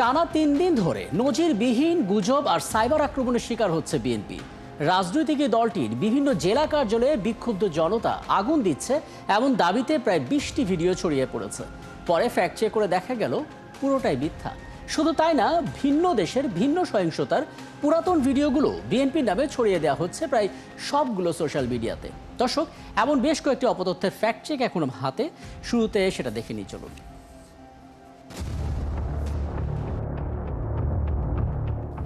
টানা তিন দিন ধরে নজিরবিহীন গুজব আর সাইবার আক্রমণের শিকার হচ্ছে বিএনপি। রাজনৈতিক দলটির বিভিন্ন জেলা কার্যালয়ে বিক্ষুব্ধ জনতা আগুন দিচ্ছে এমন দাবিতে প্রায় বিশটি ভিডিও ছড়িয়ে পড়েছে। পরে ফ্যাক্ট চেক করে দেখা গেল, পুরোটাই মিথ্যা। শুধু তাই না, ভিন্ন দেশের ভিন্ন সহিংসতার পুরাতন ভিডিওগুলো বিএনপির নামে ছড়িয়ে দেওয়া হচ্ছে প্রায় সবগুলো সোশ্যাল মিডিয়াতে দর্শক, এমন বেশ কয়েকটি অপতথ্যের ফ্যাক্ট চেক এখন হাতে। শুরুতে সেটা দেখে নিই, চলুন।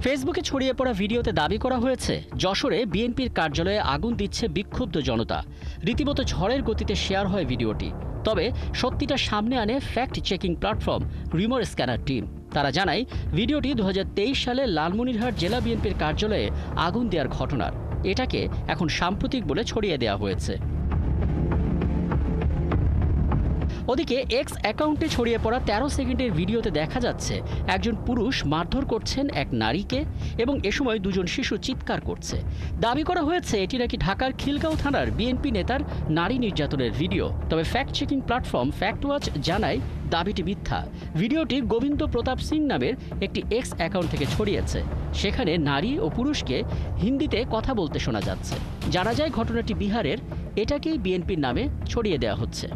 ফেসবুকে ছড়িয়ে পড়া ভিডিওতে দাবি করা হয়েছে, যশোরে বিএনপির কার্যালয়ে আগুন দিচ্ছে বিক্ষুব্ধ জনতা। রীতিমতো ঝড়ের গতিতে শেয়ার হয় ভিডিওটি। তবে সত্যিটা সামনে আনে fact checking platform Rumor Scanner team তারা জানায়, ভিডিওটি দু হাজার তেইশ সালে লালমনিরহাট জেলা বিএনপির কার্যালয়ে আগুন দেওয়ার ঘটনার। এটাকে এখন সাম্প্রতিক বলে ছড়িয়ে দেওয়া হয়েছে। ওদিকে এক্স অ্যাকাউন্টে ছড়িয়ে পড়া তেরো সেকেন্ডের ভিডিওতে দেখা যাচ্ছে, একজন পুরুষ মারধর করছেন এক নারীকে এবং এ সময় দুজন শিশু চিৎকার করছে। দাবি করা হয়েছে, এটি নাকি ঢাকার খিলগাঁও থানার বিএনপি নেতার নারী নির্যাতনের ভিডিও। তবে fact checking platform Fact Watch জানায়, দাবিটি মিথ্যা। ভিডিওটি গোবিন্দ প্রতাপ সিং নামের একটি এক্স অ্যাকাউন্ট থেকে ছড়িয়েছে। সেখানে নারী ও পুরুষকে হিন্দিতে কথা বলতে শোনা যাচ্ছে। জানা যায়, ঘটনাটি বিহারের, এটাকেই বিএনপির নামে ছড়িয়ে দেওয়া হচ্ছে।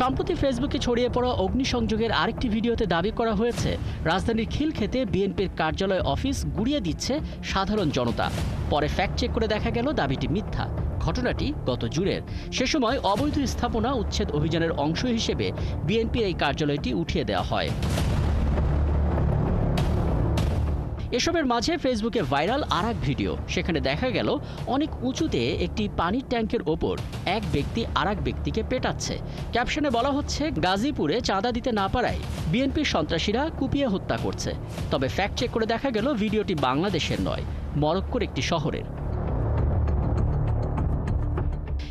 সম্প্রতি ফেসবুকে ছড়িয়ে পড়া অগ্নিসংযোগের আরেকটি ভিডিওতে দাবি করা হয়েছে রাজধানীর খিলক্ষেতে বিএনপির কার্যালয় অফিস গুড়িয়ে দিচ্ছে সাধারণ জনতা। পরে ফ্যাক্ট চেক করে দেখা গেল দাবিটি মিথ্যা। ঘটনাটি গত জুনের। সে সময় অবৈধ স্থাপনা উচ্ছেদ অভিযানের অংশ হিসেবে বিএনপির এই কার্যালয়টি উঠিয়ে দেওয়া হয়। এসবের মাঝে ফেসবুকে ভাইরাল আর এক ভিডিও। সেখানে দেখা গেল, অনেক উঁচুতে একটি পানির ট্যাঙ্কের ওপর এক ব্যক্তি আর এক ব্যক্তিকে পেটাচ্ছে। ক্যাপশনে বলা হচ্ছে, গাজীপুরে চাঁদা দিতে না পারায় বিএনপির সন্ত্রাসীরা কুপিয়ে হত্যা করছে। তবে ফ্যাক্ট চেক করে দেখা গেল, ভিডিওটি বাংলাদেশের নয়, মরক্কোর একটি শহরের।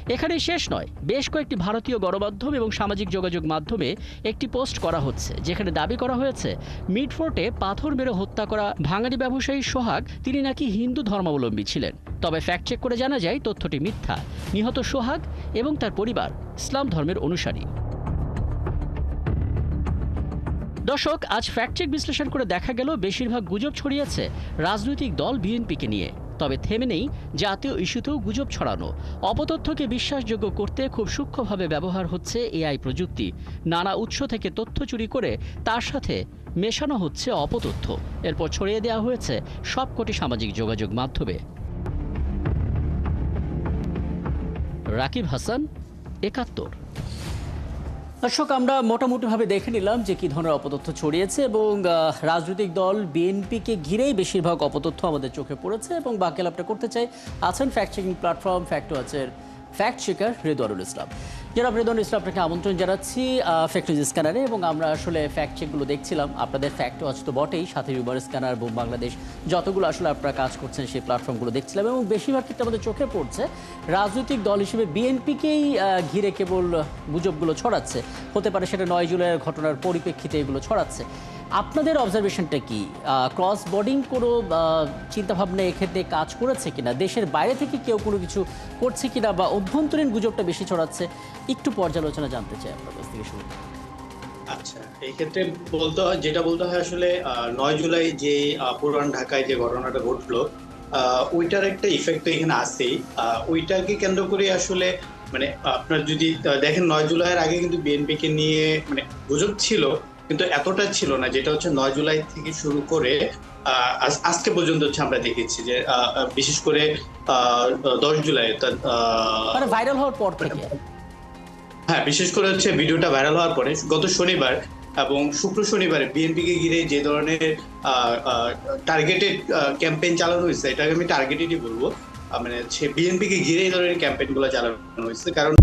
এখানেই শেষ নয়। বেশ কয়েকটি ভারতীয় গণমাধ্যম এবং সামাজিক যোগাযোগ মাধ্যমে একটি পোস্ট করা হচ্ছে, যেখানে দাবি করা হয়েছে, মিডফোর্টে পাথর মেরে হত্যা করা ভাঙাড়ি ব্যবসায়ী সোহাগ, তিনি নাকি হিন্দু ধর্মাবলম্বী ছিলেন। তবে ফ্যাক্ট চেক করে জানা যায়, তথ্যটি মিথ্যা। নিহত সোহাগ এবং তার পরিবার ইসলাম ধর্মের অনুসারী। দর্শক, আজ ফ্যাক্ট চেক বিশ্লেষণ করে দেখা গেল, বেশিরভাগ গুজব ছড়িয়েছে রাজনৈতিক দল বিএনপিকে নিয়ে। তবে থেমে নেই জাতীয় ইস্যুতেও গুজব ছড়ানো। অপতথ্যকে বিশ্বাসযোগ্য করতে খুব সূক্ষ্মভাবে ব্যবহার হচ্ছে এআই প্রযুক্তি। নানা উৎস থেকে তথ্য চুরি করে তার সাথে মেশানো হচ্ছে অপতথ্য। এরপর ছড়িয়ে দেওয়া হয়েছে সবকটি সামাজিক যোগাযোগ মাধ্যমে। রাকিব হাসান, একাত্তর। দর্শক, আমরা মোটামুটিভাবে দেখে নিলাম যে কী ধরনের অপতথ্য ছড়িয়েছে এবং রাজনৈতিক দল বিএনপিকে ঘিরেই বেশিরভাগ অপতথ্য আমাদের চোখে পড়েছে এবং বাকি আলাপটা করতে চাই আছেন ফ্যাক্ট চেকিং প্ল্যাটফর্ম ফ্যাক্ট ওয়াচের ফ্যাক্ট চেকার হৃদয়ারুল ইসলাম। রেদওয়ারুল ইসলাম, আপনাকে আমন্ত্রণ জানাচ্ছি ফ্যাক্ট নিউজ স্ক্যানারে এবং আমরা আসলে ফ্যাক্ট চেকগুলো দেখছিলাম। আপনাদের ফ্যাক্ট ওয়াচ তো বটেই, সাথে ইউবার স্ক্যানার এবং বাংলাদেশ যতগুলো আসলে আপনারা কাজ করছেন সেই প্ল্যাটফর্মগুলো দেখছিলাম, এবং বেশিরভাগ ক্ষেত্রে আমাদের চোখে পড়ছে, রাজনৈতিক দল হিসেবে বিএনপিকেই ঘিরে কেবল গুজবগুলো ছড়াচ্ছে। হতে পারে সেটা নয় জুলাইয়ের ঘটনার পরিপ্রেক্ষিতে এগুলো ছড়াচ্ছে। আপনাদের অবজারভেশনটা কি? ক্রস বোর্ডিং কোনো চিন্তাভাবনা এক্ষেত্রে কাজ করেছে কিনা? দেশের বাইরে থেকে কেউ কোনো কিছু করছে কিনা, বা অভ্যন্তরীণ গুজবটা বেশি ছড়াচ্ছে? একটু পর্যালোচনা জানতে চাই আপনার কাছ থেকে শুরু আচ্ছা এই ক্ষেত্রে বলতে হয় যেটা বলতে হয় আসলে নয় জুলাই যে পুরান ঢাকায় যে ঘটনাটা ঘটলো ওইটার একটা ইফেক্ট তো এখানে আসেই ওইটাকে কেন্দ্র করে আসলে মানে আপনার যদি দেখেন নয় জুলাইয়ের আগে কিন্তু বিএনপিকে নিয়ে মানে গুজব ছিল কিন্তু এতটা ছিল না যেটা হচ্ছে নয় জুলাই থেকে শুরু করে আহ, আজকে পর্যন্ত হচ্ছে আমরা দেখেছি যে বিশেষ করে আহ, দশ জুলাই অর্থাৎ, আহ, মানে ভাইরাল হওয়ার পর থেকে। হ্যাঁ বিশেষ করে হচ্ছে ভিডিওটা ভাইরাল হওয়ার পরে গত শনিবার এবং শুক্র শনিবারে বিএনপি কে ঘিরে যে ধরনের টার্গেটেড ক্যাম্পেইন চালানো হয়েছে, এটাকে আমি টার্গেটেডই বলব। মানে হচ্ছে বিএনপি কে ঘিরে এই ধরনের ক্যাম্পেইনগুলো চালানো হয়েছে। কারণ